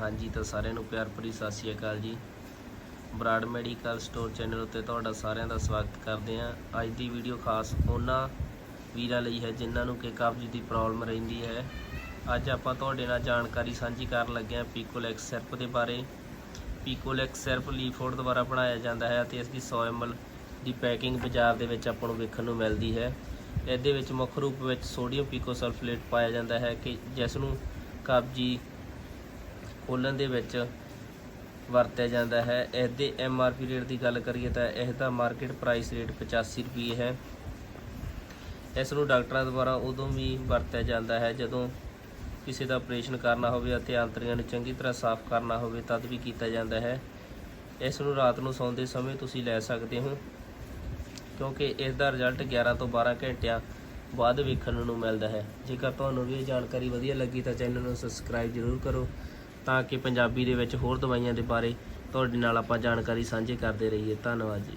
ਹਾਂਜੀ ਤਾਂ ਸਾਰਿਆਂ ਨੂੰ ਪਿਆਰ ਭਰੀ ਸਤਿ ਸ਼੍ਰੀ ਅਕਾਲ ਜੀ। ਬਰਾੜ ਮੈਡੀਕਲ ਸਟੋਰ ਚੈਨਲ ਉੱਤੇ ਤੁਹਾਡਾ ਸਾਰਿਆਂ ਦਾ ਸਵਾਗਤ ਕਰਦੇ ਹਾਂ। ਅੱਜ ਦੀ ਵੀਡੀਓ ਖਾਸ ਉਹਨਾਂ ਵੀਰਾਂ ਲਈ ਹੈ ਜਿਨ੍ਹਾਂ ਨੂੰ ਕਿ ਕਬਜ਼ ਦੀ ਪ੍ਰੋਬਲਮ ਰਹਿੰਦੀ ਹੈ। ਅੱਜ ਆਪਾਂ ਤੁਹਾਡੇ ਨਾਲ ਜਾਣਕਾਰੀ ਸਾਂਝੀ ਕਰਨ ਲੱਗੇ ਹਾਂ ਪੀਕੋਲੈਕਸ ਸਿਰਪ ਦੇ ਬਾਰੇ। ਪੀਕੋਲੈਕਸ ਸਿਰਪ ਲੀਫੋਰਡ ਦੁਆਰਾ ਬਣਾਇਆ ਜਾਂਦਾ ਹੈ ਅਤੇ ਇਸ ਦੀ 100 ml ਦੀ ਪੈਕਿੰਗ ਬਾਜ਼ਾਰ ਦੇ ਵਿੱਚ ਆਪਾਂ ਨੂੰ ਵੇਖਣ ਨੂੰ ਮਿਲਦੀ ਹੈ। ਇਹਦੇ ਵਿੱਚ ਮੁੱਖ ਰੂਪ ਵਿੱਚ ਸੋਡੀਅਮ ਪੀਕੋਸਲਫੇਟ ਪਾਇਆ ਜਾਂਦਾ ਹੈ ਕਿ ਜਿਸ ਨੂੰ ਕਬਜੀ ਖੋਲਣ ਦੇ ਵਿੱਚ ਵਰਤਿਆ ਜਾਂਦਾ ਹੈ। ਇਸ ਦੇ ਐਮ ਆਰ ਪੀ ਰੇਟ ਦੀ ਗੱਲ ਕਰੀਏ ਤਾਂ ਇਸ ਦਾ ਮਾਰਕੀਟ ਪ੍ਰਾਈਸ ਰੇਟ 85 ਰੁਪਏ ਹੈ। ਇਸ ਨੂੰ ਡਾਕਟਰਾਂ ਦੁਆਰਾ ਉਦੋਂ ਵੀ ਵਰਤਿਆ ਜਾਂਦਾ ਹੈ ਜਦੋਂ ਕਿਸੇ ਦਾ ਆਪਰੇਸ਼ਨ ਕਰਨਾ ਹੋਵੇ ਅਤੇ ਆਂਤੜੀਆਂ ਨੂੰ ਚੰਗੀ ਤਰ੍ਹਾਂ ਸਾਫ਼ ਕਰਨਾ ਹੋਵੇ, ਤਦ ਵੀ ਕੀਤਾ ਜਾਂਦਾ ਹੈ। ਇਸ ਨੂੰ ਰਾਤ ਨੂੰ ਸੌਂਦੇ ਸਮੇਂ ਤੁਸੀਂ ਲੈ ਸਕਦੇ ਹੋ, ਕਿਉਂਕਿ ਇਸ ਦਾ ਰਿਜ਼ਲਟ 11 ਤੋਂ 12 ਘੰਟਿਆਂ ਬਾਅਦ ਵੇਖਣ ਨੂੰ ਮਿਲਦਾ ਹੈ। ਜੇਕਰ ਤੁਹਾਨੂੰ ਵੀ ਇਹ ਜਾਣਕਾਰੀ ਵਧੀਆ ਲੱਗੀ ਤਾਂ ਚੈਨਲ ਨੂੰ ਸਬਸਕ੍ਰਾਈਬ ਜ਼ਰੂਰ ਕਰੋ ਤਾਂ ਕਿ ਪੰਜਾਬੀ ਦੇ ਵਿੱਚ ਹੋਰ ਦਵਾਈਆਂ ਦੇ ਬਾਰੇ ਤੁਹਾਡੇ ਨਾਲ ਆਪਾਂ ਜਾਣਕਾਰੀ ਸਾਂਝੇ ਕਰਦੇ ਰਹੀਏ। ਧੰਨਵਾਦ ਜੀ।